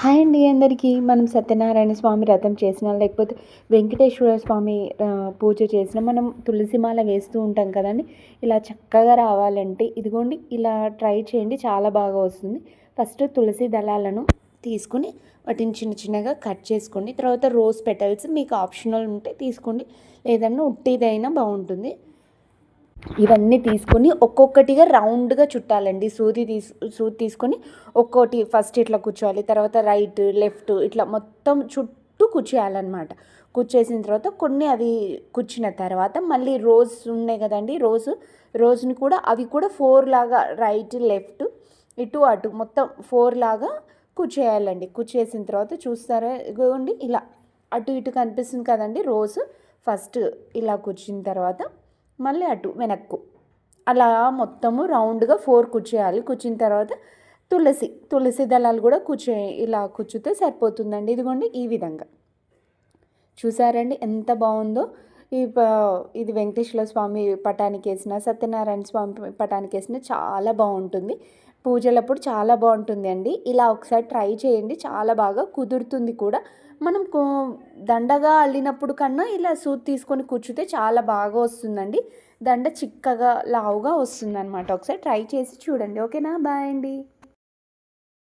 Hi అండి అందరికీ. మనం సత్యనారాయణ స్వామి రథం చేసిన లేకపోతే వెంకటేశ్వర స్వామి పూజ చేసిన మనం తులసి మాల వేస్తూ ఉంటాం కదండి. ఇలా చక్కగా రావాలంటే ఇదిగోండి ఇలా ట్రై చేయండి చాలా బాగా వస్తుంది. ఫస్ట్ తులసి దళాలను తీసుకుని వాటిని చిన్న చిన్నగా కట్ చేసుకోండి. తర్వాత రోజ్ పెటల్స్ మీకు ఆప్షనల్ ఉంటే తీసుకోండి. లేదన్నా ఉట్టిదైనా బాగుంటుంది. ఇవన్నీ తీసుకొని ఒక్కొక్కటిగా రౌండ్గా చుట్టాలండి. సూది తీసు సూది తీసుకొని ఒక్కోటి ఫస్ట్ ఇట్లా కూర్చోవాలి తర్వాత రైట్ లెఫ్ట్ ఇట్లా మొత్తం చుట్టూ కూర్చోయాలన్నమాట. కూర్చేసిన తర్వాత కొన్ని అవి కూర్చిన తర్వాత మళ్ళీ రోజ్ ఉన్నాయి కదండి రోజు రోజుని కూడా అవి కూడా ఫోర్ లాగా రైట్ లెఫ్ట్ ఇటు అటు మొత్తం ఫోర్ లాగా కూర్చేయాలండి. కూర్చేసిన తర్వాత చూస్తారా ఇగోండి ఇలా అటు ఇటు కనిపిస్తుంది కదండి రోజు ఫస్ట్ ఇలా కూర్చిన తర్వాత మళ్ళీ అటు వెనక్కు. అలా మొత్తము రౌండ్గా ఫోర్ కూర్చేయాలి కూర్చిన తర్వాత తులసి తులసి దళాలు కూడా కూర్చో ఇలా కూర్చుతే సరిపోతుందండి. ఇదిగోండి ఈ విధంగా. చూసారండి ఎంత బాగుందో. ఈ ప- ఇది వెంకటేశ్వర స్వామి పటానికి వేసిన సత్యనారాయణ స్వామి పటానికి వేసిన చాలా బాగుంటుంది. పూజలప్పుడు చాలా బాగుంటుంది అండి ఇలా ఒకసారి ట్రై చేయండి. చాలా బాగా కుదురుతుంది కూడా. మనం కో- దండగా అల్లినప్పుడు కన్నా ఇలా సూత్ తీసుకొని కూర్చుంటే చాలా బాగా వస్తుందండి. దండ చిక్కగా లావుగా వస్తుంది అనమాట ఒకసారి ట్రై చేసి చూడండి. ఓకేనా? బాయ్ అండి.